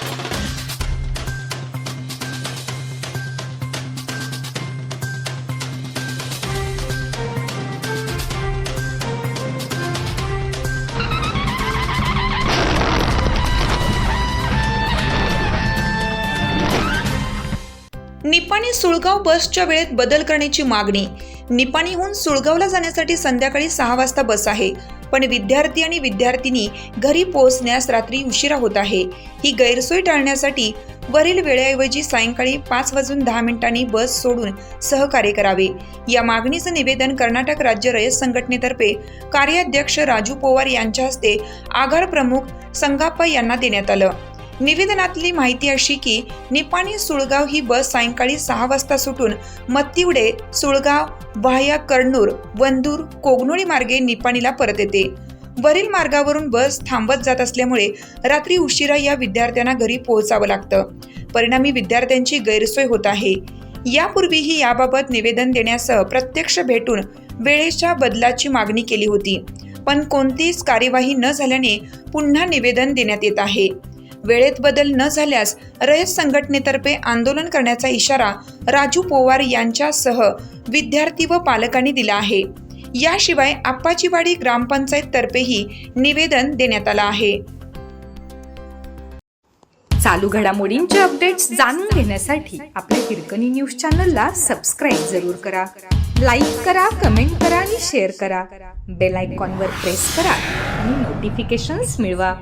Thank you. Nipani सुळगाव बसच्या वेळेत बदल करण्याची मागणी. निपाणीहून सुळगावला जाण्यासाठी संध्याकाळी सहा वाजता बस आहे. पण विद्यार्थी आणि विद्यार्थिनी घरी पोहोचण्यास रात्री उशिरा होत आहे. ही गैरसोय टाळण्यासाठी वरील वेळेऐवजी सायंकाळी पाच वाजून दहा मिनिटांनी बस सोडून सहकार्य करावे. या मागणीचं निवेदन कर्नाटक राज्य रयत संघटनेतर्फे कार्याध्यक्ष राजू पोवार यांच्या हस्ते आघाड प्रमुख संगाप्पा यांना देण्यात आलं. निवेदनातली माहिती अशी की निपाणी सुळगाव ही बस सायंकाळी सहा वाजता सुटून मत्तिवडे सुळगाव वाह्या कर्णूर वंदूर कोगनोळी मार्गे निपाणीला परत येते. वरील मार्गावरून बस थांबत जात असल्यामुळे रात्री उशिरा या विद्यार्थ्यांना घरी पोहोचावं लागतं. परिणामी विद्यार्थ्यांची गैरसोय होत आहे. यापूर्वीही याबाबत निवेदन देण्यासह प्रत्यक्ष भेटून वेळेच्या बदलाची मागणी केली होती. पण कोणतीच कार्यवाही न झाल्याने पुन्हा निवेदन देण्यात येत आहे. वेळेत बदल न झाल्यास रयत संघटनेतर्फे आंदोलन करण्याचा इशारा राजू पोवार यांच्यासह विद्यार्थी व पालकांनी दिला आहे. याशिवाय आप्पाचीवाडी ग्रामपंचायत तर्फेही निवेदन देण्यात आलं आहे. चालू घडामोडींचे अपडेट्स जाणून घेण्यासाठी आपल्या हिरकणी न्यूज चॅनलला सबस्क्राईब जरूर करा. लाईक करा कमेंट करा आणि शेअर करा. बेल आयकॉनवर प्रेस करा आणि नोटिफिकेशन्स मिळवा.